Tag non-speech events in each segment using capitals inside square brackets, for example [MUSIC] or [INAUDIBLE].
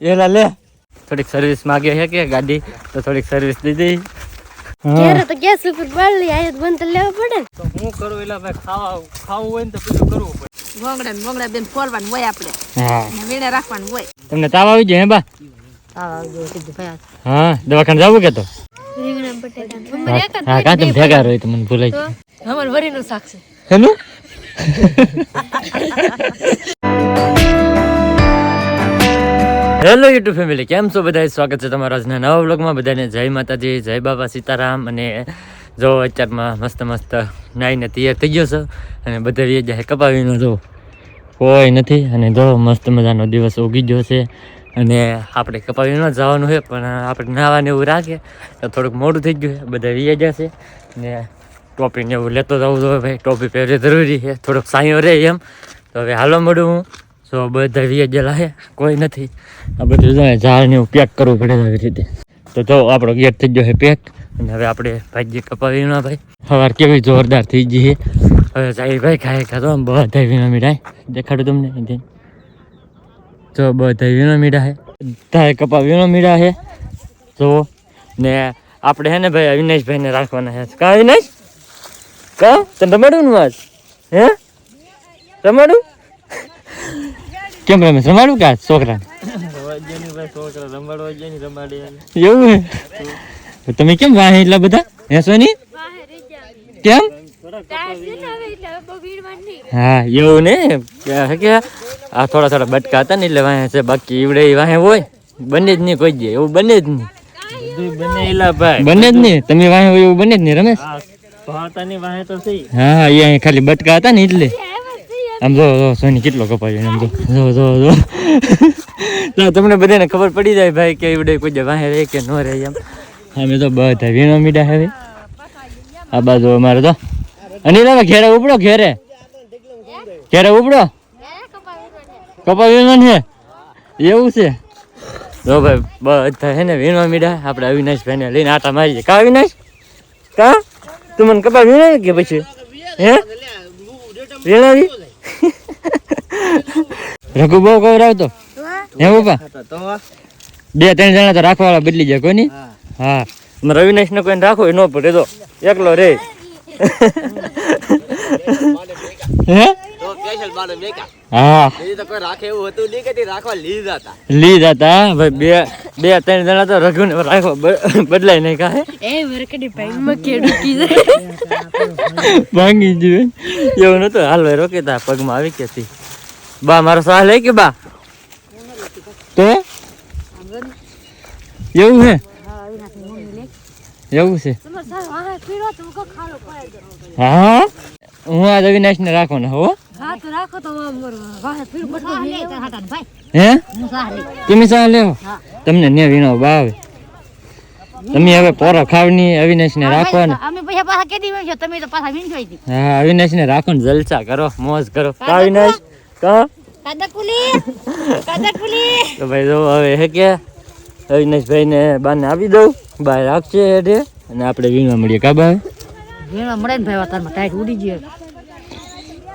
એલા લે થોડીક સર્વિસ માગે છે કે ગાડી? તો થોડીક સર્વિસ દીધી. ઘેરે તો ગેસ ઉપર બાળી આયત બંધ તો લેવા પડે. તો હું કરું એટલે ભાઈ ખાવા ખાવું હોય ને તો બધું કરવું પડે. ભોંગડા ને ભોંગડા બેન ફોરવાનું હોય આપણે. હા. વીણે રાખવાનું હોય. તમને તાવ આવી જાય હે બા? હા દવાખાને જાવું કે તો? રીંગણા બટેટા હા હા, કાં તમે ભેગા રહી તો મને ભૂલાઈ જાય. હમર વરીનું શાક છે. હેનું [LAUGHS] હેલો યુટ્યુબ ફેમિલી, કેમ છો બધા સ્વાગત છે તમારા આજના નવા બ્લોગમાં બધાને જય માતાજી, જય બાબા સીતારામ. અને જો અત્યારમાં મસ્ત મસ્ત નાઈને તૈયાર થઈ ગયો છે. અને બધા વી જાય કપાવીનો. જો કોઈ નથી. અને જો મસ્ત મજાનો દિવસ ઉગી ગયો છે. અને આપણે કપાવીનો જવાનું છે, પણ આપણે નાવાને એવું રાખીએ તો થોડુંક મોડું થઈ ગયું છે. બધા વી જશે ને ટોપી ને એવું લેતો જવું જોઈએ ભાઈ ટોપી પહેરવી જરૂરી છે. થોડોક સાંયો રહે એમ. તો હવે હાલો મળું હું. જો બધા વિયેજેલા છે કોઈ નથી. આ બધું જાય ઝાડ ને એવું પેક કરવું પડે આવી રીતે. તો જો આપણો ગેટ થઈ ગયો છે પેક, અને હવે આપણે ભાજી કપાવી ના ભાઈ. સવાર કેવી જોરદાર થઈ ગઈ છે. હવે સાહેબ ભાઈ ખાય ખાતો બધા વીણા મીઠાઈ દેખાડું તમને. જો બધા વીણા મીઠા છે બધા કપા વીણા મીઠા છે જો, ને આપણે હે ને ભાઈ અવિનાશભાઈને રાખવાના છે કા અવિનાશ કા? તને રમાડું ને હે? રમાડું? કેમ રમે? રમાડું કા છોકરા એવું હે? તમે કેમ વાહે એટલા બધા? હે સોની? કેમ. હા એવું ને? કે આ થોડા થોડા બટકા હતા ને એટલે વાહે છે બાકી ઈવડે વાહે હોય. બને જ નહીં કોઈ દે એવું બને જ નહીં. બને જ નહીં? તમે વાહે હોય એવું બને જ નહીં રમેશ? હા એ અહીં ખાલી બટકા હતા ને એટલે. આમ જો સોની કેટલો કપાયો આમ જો. જો જો જો. ના તમને બધાને ખબર પડી જાય ભાઈ કે એવડે કોઈ જે વાહે રહે કે ન રહે એમ. અમે તો બધા વીણો મીડા હવે. આ બાજુ અમારે તો. અનિલ હવે ઘેરે ઉપડો, ઘેરે. ઘેરે ઉપડો. કપા વીણવાનું છે એવું છે. જો ભાઈ, બધા હે ને વીણવા મીડા. આપણે અવિનાશભાઈને લઈને આટા મારીએ. કા અવિનાશ? કા? તું મને કપા વીણાવી કે પછી? હે? વીણાવી? રઘુ બહુ કવરાવતો હે. બાપા બે ત્રણ જણા તો રાખવાવાળા બદલી જાય કોની? હા. મારે અવિનાશ ને કોઈને રાખો ન પડે તો. એકલો રે. હે? હા. લીધા હતા. ભાઈ બે બે ત્રણ જણા તો રઘુ ને રાખો બદલાય નહીં કાહે એ વરકડી ભાઈ માં કેડું જાય. ભાંગી ગયું એવું નતું હાલ ભાઈ રોકેતા પગમાં આવી કેતી બા મારો સાહ લે કે બા? તે? એવું છે એવું છે. તો હું ખાલો પાય દો હા આ અવિનાશ ને રાખવાનો હો. હા તો રાખો તો હે તમે લેવો તમને ને વીણો બાવે તમે હવે પોરો ખાવની અવિનાશ ને રાખો ને. અમે પૈસા પાછા કેદી વીણશો તમે તો પાછા વીણશો ઈ. હા અવિનાશ ને રાખો ને જલસા કરો મોજ કરો. કા? અવિનાશ [LAUGHS] તો ભાઈ જો હવે હે કે? અવિનાશભાઈ ને બાને આપી દઉં. બહાર રાખશે એટલે અને આપણે વીણવા મળીએ કા બા વીણવા મળે ને ભાઈ ટાઈટ ઉડી ગયો.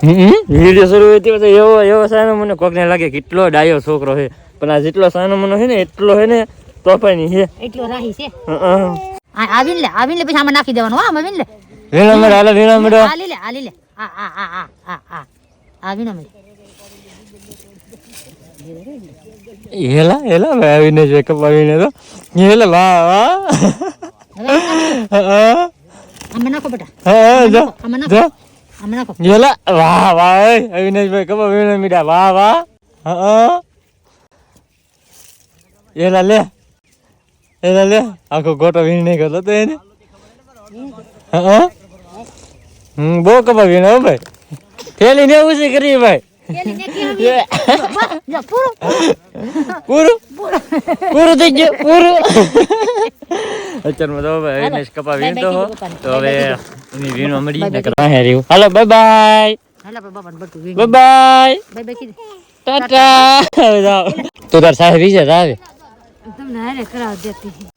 વીડિયો શરૂ હોય તો એવો એવો સાનો મને કોકને લાગે કેટલો ડાયો છોકરો છે. પણ આ જેટલો સાનો મનો છે ને એટલો છે ને તોફાની છે. એટલો રાહી છે. આવીને લે આવીને લે પછી આમાં નાખી દેવાનું હા આવીને લે વીણવા મેડ હાલો વીણવા મેડ હાલી લે હાલી લે આ આ આ આ આ આ. આ વીણો મળે હેલા હેલા ભાઈ આવીને છે કપાવીને તો. હેલા વાહ વાહ હા, આમાં નાખો. બેટા હા, જો આમાં નાખો. આમાં નાખો હેલા વાહ વાહ અવિનાશભાઈ કપાવીને મીઠા વાહ વાહ હા લે એલા લે આખો ગોટો વીણ નહીં કરતો તો એને. હા હમ બહુ કપાવીને હો ભાઈ. થેલી ને કરી ભાઈ. પૂરું. પૂરું? પૂરું થઈ ગયું પૂરું. અત્યારમાં તો હવે અવિનાશ કપા વીણતો હો. તો હવે એની વીણવા મળી કરવા હે રહ્યું. હાલો બાય બાય હાલા બાબા બટકું બાય બાય બાય બાય કીધું. ટાટા. તો તાર સાહેબ આવે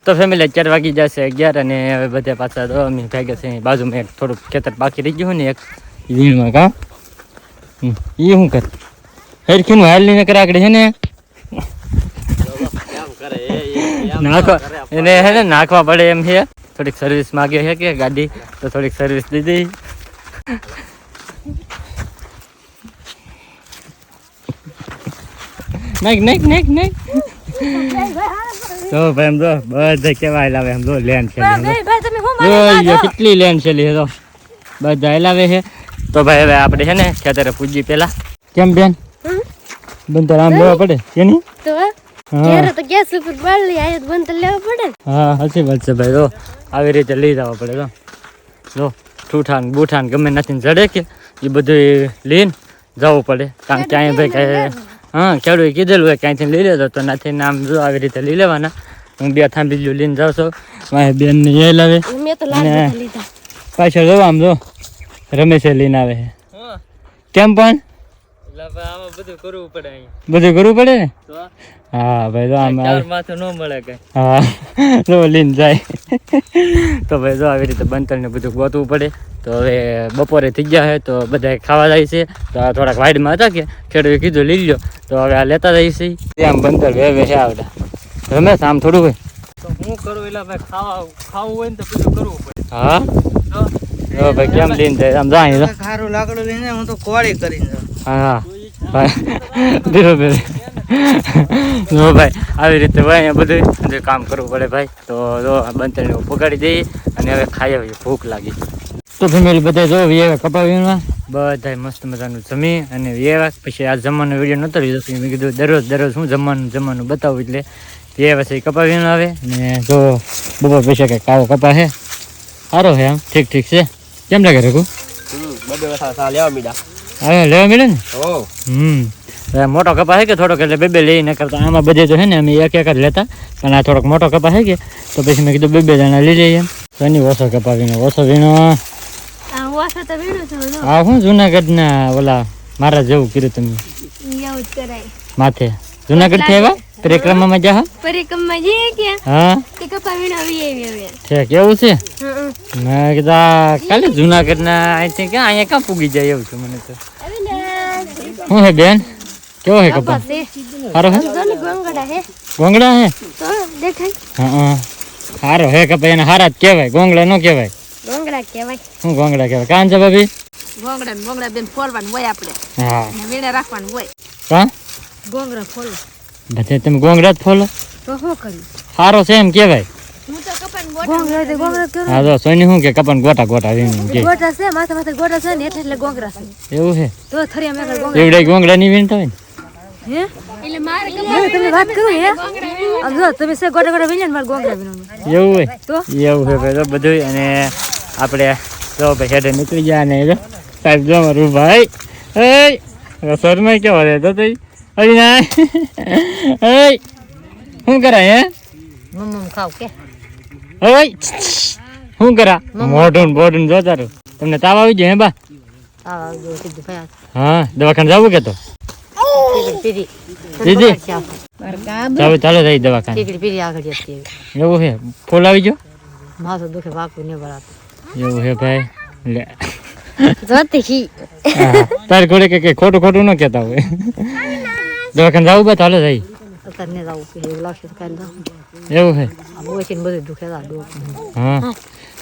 તો ફેમિલી અત્યારે વાગી જશે અગિયાર અને હવે બધા પાછા તો અમે ભાગ્યા છે બાજુમાં એક થોડુંક ખેતર બાકી રહી ગયું ને એક વીણમાં કા? એ શું કર? હરખીનું હાલ લઈને કરાકડે છે ને? નાખવા એને હે ને નાખવા પડે એમ છે. થોડીક સર્વિસ માગે છે કે ગાડી તો થોડીક સર્વિસ દીધી. નાખ નાખ નાખ નાખ. તો ભાઈ એમ તો બધા કેવા લાવે એમ તો લેન છે કેટલી લેન છે લે તો. બધા લાવે છે. તો ભાઈ હવે આપણે છે ને ખેતરે પૂજી પેલા કેમ બેન? બંધ આમ લેવા પડે કેની તો ઘેરે તો ગેસ ઉપર બાળી આયા બંધ લેવા પડે હા સાચી વાત છે ભાઈ તો આવી રીતે લઈ જવા પડે તો જો ઠૂઠાન બૂઠાન ગમે નથી જડે કે એ બધું લઈને જવું પડે. કારણ કે અહીંયા ભાઈ કાંઈ હા ખેડૂએ કીધેલું હોય ક્યાંયથી લઈ લેતો તો નથી આમ જો આવી રીતે લઈ લેવાના. હું બે થાંભી લઈને જાઉં છું. મારી બેન ને એ લાવે. મેં તો લાલ અને- પાછળ જો આમ જો રમેશે લઈને આવે છે. કેમ પણ? બધું કરવું પડે બધું કરવું પડે ને? હા ભાઈ જો આમ. માથું ન મળે કઈ હા તો લઈને જાય. તો ભાઈ જો આવી રીતે બંતર ને બધું ગોતવું પડે. તો હવે બપોરે થઈ ગયા છે તો બધા ખાવા જાય છે. તો આ થોડાક વાઈડમાં હતા કે ખેડૂતે કીધું લઈ લ્યો. તો હવે આ લેતા જાય છે. આમ બંતર વે વે છે આવડા. રમેશ આમ થોડું હોય તો હું કરું એટલે ભાઈ ખાવા ખાવું હોય ને તો બધું કરવું પડે. હા? તો તો ભાઈ કેમ લઈને જાય? આમ જાય સારું ખારું લાકડું લઈને હું તો કોળી કરીને હા હા. ભાઈ ધીરે ધીરે જો ભાઈ આવી રીતે ભાઈ અહીંયા બધું. કામ કરવું પડે ભાઈ તો જો આ બંતરને પગાડી દઈએ અને હવે ખાઈ આવીએ. ભૂખ લાગી. તો ફેમિલી બધા જો વ્યવા કપાવીમાં? બધા મસ્ત મજાનું જમી અને વ્યવા પછી આ જમવાનો વીડિયો નહોતો લીધો મેં કીધું દરરોજ દરરોજ હું જમવાનું જમવાનું બતાવું એટલે વ્યવા પછી કપાવીને આવે. ને જો બપોર પૈસા કંઈક કાવો કપા છે સારો છે આમ ઠીક ઠીક છે. કેમ લાગે રઘુ? બધે લેવા મીડા. હવે લેવા મીડે ને? હમ. મોટો કપા છે કે થોડોક એટલે બે બે લઈને કરતા આમાં બધે તો હે ને અમે એક એક જ લેતા. પણ આ થોડોક મોટો કપા હે કે તો પછી મેં કીધું બે બે જણા લઈ લઈએ તો એની ઓછો કપા વીણો ઓછો વીણો. હા હું જુનાગઢના ઓલા મારા જેવું કર્યું તમે. માથે. જુનાગઢથી આવ્યા પરિક્રમામાં જા પરિક્રમા જઈએ કે? હા. તે કપા વીણો આવી આવી છે કેવું છે? હં મેં કીધા કાલે જુનાગઢના અહીંથી ક્યાં અહીંયા ક્યાં પૂગી જાય એવું છે મને તો. હું હે બેન? કેવો હે કપાસ સારો હે ગોંગડા હે ગોંગડા હે તો દેખાય હા સારો હે કપા એને હારા જ કહેવાય ગોંગડા નો કહેવાય ગોંગડા કહેવાય શું ગોંગડા કહેવાય કાન છે ભાભી ગોંગડા ને ગોંગડા બેન ફોરવાનું હોય આપણે હા ને વીણે રાખવાનું હોય કા ગોંગડા ફોલ બધે તમે ગોંગડા જ ફોલો તો શું કર્યું સારો છે એમ કહેવાય હું તો ગોંગડા ગોંગડા સોની શું કે કપન ગોટા ગોટા વીણ ગોટા છે માથે માથે ગોટા છે ને એટલે એટલે ગોંગરા છે એવું છે તો થરી અમે આગળ એવડે ગોંગડા ની વીણતા હોય ને હે? એટલે મારે તમે વાત કરું હે? આમ જો તમે સે ગોટા ગોટા વીણ્યા ને ગોંગરા વીણવાનું એવું હોય? તો? એવું છે ભાઈ તો બધું અને આપણે જો ભાઈ નીકળી ગયા ને સાહેબ જો મારું ભાઈ એ શર્મા કેવો રે તો તઈ? અરી ના એ શું કરાય હે? મમ્મ ખાવ કે? ઓય શું કરા? મોઢું ને બોઢું જો તારું. તમને તાવ આવી જાય હે બા? આવ હા દવાખાને જવું કે તો? દીદી. કામ ચાલો ચાલો જઈ દવાખાને. ટીકડી પીરી આગળ જતી એવું હે ફોલ આવી ગયો? માથું દુખે વાકું ને બરાબર એવું છે ભાઈ? લે. જોતી હી. હા, તારે ઘોડે કે ખોટું ખોટું ન કહેતા હોય. દવાખાને જવું બા ચાલો જઈ અત્યારે ને જવું એવું લાગશે એવું બોચીને બધું દુખે. હા.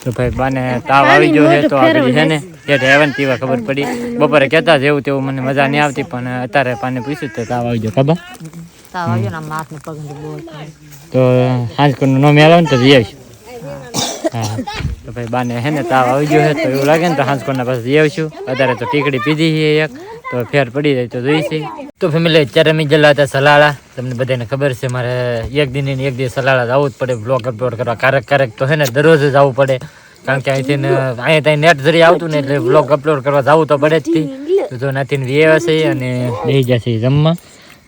તો ભાઈ બાને તાવ આવી ગયો છે તો આ બધી છે ને કે હેવન પીવા ખબર પડી. બપોરે કહેતા જેવું તેવું મને મજા નહીં આવતી પણ અત્યારે પાને પૂછ્યું તો તાવ આવી ગયો ખબર? તો સાંજ કોનું નો મેળ આવે ને તો જઈ આવીશું. તો ભાઈ બાને હે ને તાવ આવી ગયો છે તો એવું લાગે ને તો હાંસ કોના પાસે જઈ આવીશું. અત્યારે તો ટીકડી પીધી છે એક તો ફેર પડી જાય તો જોઈશે તો ફેમિલી અત્યારે અમે જલા હતા સલાળા. તમને બધાને ખબર છે મારે એક દિન ને એક દિવસ સલાળા જવું જ પડે બ્લોગ અપલોડ કરવા. ક્યારેક ક્યારેક તો હે ને દરરોજ જ આવવું પડે. કારણ કે અહીંથી અહીંયા ત્યાં નેટ જરી આવતું ને એટલે બ્લોગ અપલોડ કરવા જવું તો પડે જ થી. તો જો નાથી વ્યવ છે અને બેસી જશે જમવા.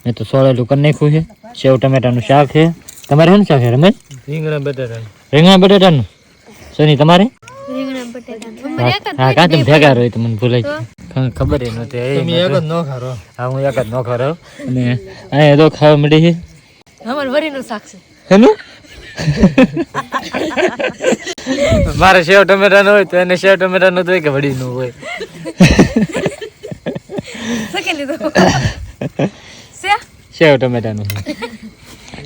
મેં તો સોળેલું કરી નાખ્યું છે. સેવ ટમેટાનું શાક છે. તમારે શું શાક છે રમેશ? રીંગણા બટાટા રીંગણા બટાટાનું? સોની તમારે? હા કાં તમે ભેગા રહો તો મને ભૂલાઈ ખબર નહોતી એ તમે એક જ ન ખારો. હા હું એક જ નોખો રહ્યો અને અહીંયા તો ખાવા મળી છે. અમાર વરીનું શાક છે. હેનું મારે સેવ ટમેટા નો હોય તો એને સેવ ટમેટા નો કે વડી નું હોય [LAUGHS] સેવ ટમેટા નું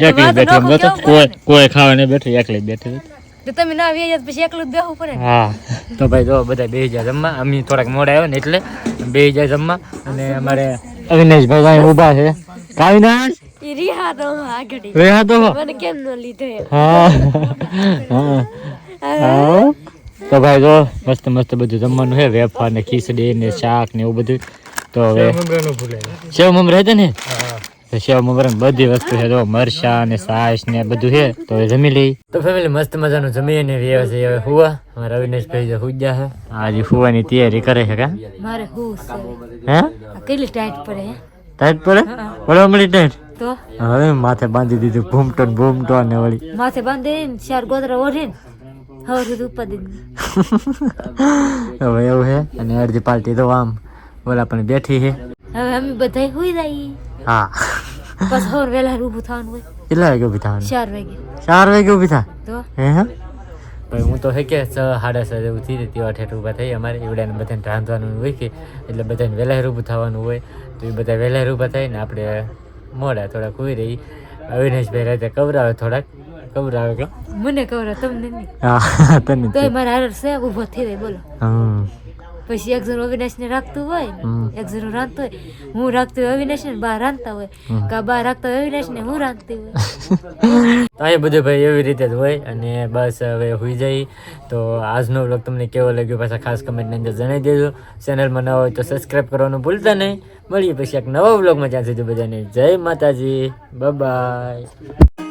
એકલી બેઠી. કોઈ કોઈ ખાવા નહીં બેઠી એકલી બેઠી. તો તમે ના આવી જાય પછી એકલું જ બેહવું પડે. હા. તો ભાઈ જો બધા બે જાય જમવા. અમે થોડાક મોડા આવ્યો ને એટલે બે જાય જમવા. અને અમારે અવિનાશભાઈ ભાઈ ઊભા છે. કાવિનાશ રિહા તો આગળ. રિહા તો મને કેમ ન લીધો હા. હા. હા. તો ભાઈ જો મસ્ત મસ્ત બધું જમવાનું છે વેફર ને ખીચડી ને શાક ને એવું બધું. તો હવે સેવ મમરા હતા ને? તો સેવ મમરા બધી વસ્તુ છે જો મરચા ને સાસ ને બધું છે તો હવે જમી લઈ. તો ફેમિલી મસ્ત મજાનું જમી ને વ્યવ છે હવે હુવા. અમારા અવિનાશભાઈ જે હુજ્યા છે. આજે હુવાની તૈયારી કરે છે કા? મારે હુ છે. હે? કેટલી ટાઈટ પડે હે? ટાઈટ પડે? પડે અમલી ટાઈટ? તો? હવે માથે બાંધી દીધું ભૂમટો ને ભૂમટો ને વળી. માથે બાંધીને ચાર ગોદરા ઓઢીને હવે ઉપર દીધું હવે એવું છે અને અડધી પાર્ટી તો આમ ઓલા પણ બેઠી છે. હવે અમે બધા હુઈ જઈએ હા. સવાર વહેલા ઊભું થવાનું હોય. કેટલા વાગે ઊભી થવાનું? ચાર વાગે. ચાર વાગે ઊભી થા? તો? હે હા? ભાઈ હું તો હે કે સાડા છ જેવું થઈ તેવા ઠેઠ ઊભા થઈ અમારે એવડાને બધાને રાંધવાનું હોય કે એટલે બધાને વહેલા ઊભું થવાનું હોય. તો એ બધા વહેલા ઊભા થાય ને આપણે મોડા થોડાક હોઈ રહી. અવિનાશભાઈ રાતે કવરાવે થોડાક. કવરાવે કે? મને કવરા તમને નહીં. હા [LAUGHS] તને તોય મારા હાર છે ઊભો થઈ રહી બોલો. હમ. પછી એક જણ અવિનાશ ને રાખતું હોય એક જણ રાંધતું હોય. હું રાખતું હોય અવિનાશ ને બા રાંધતા હોય. કા બા રાખતા હોય અવિનાશ ને હું રાંધતી હોય. [LAUGHS] તો એ બધું ભાઈ એવી રીતે જ હોય અને બસ હવે હોઈ જાય તો આજનો વ્લોગ તમને કેવો લાગ્યો પાછા ખાસ કમેન્ટની અંદર જણાવી દેજો. ચેનલમાં નવા હોય તો સબસ્ક્રાઈબ કરવાનું ભૂલતા નહીં. મળીએ પછી એક નવા વ્લોગમાં જ્યાં સુધી બધાને જય માતાજી. બાય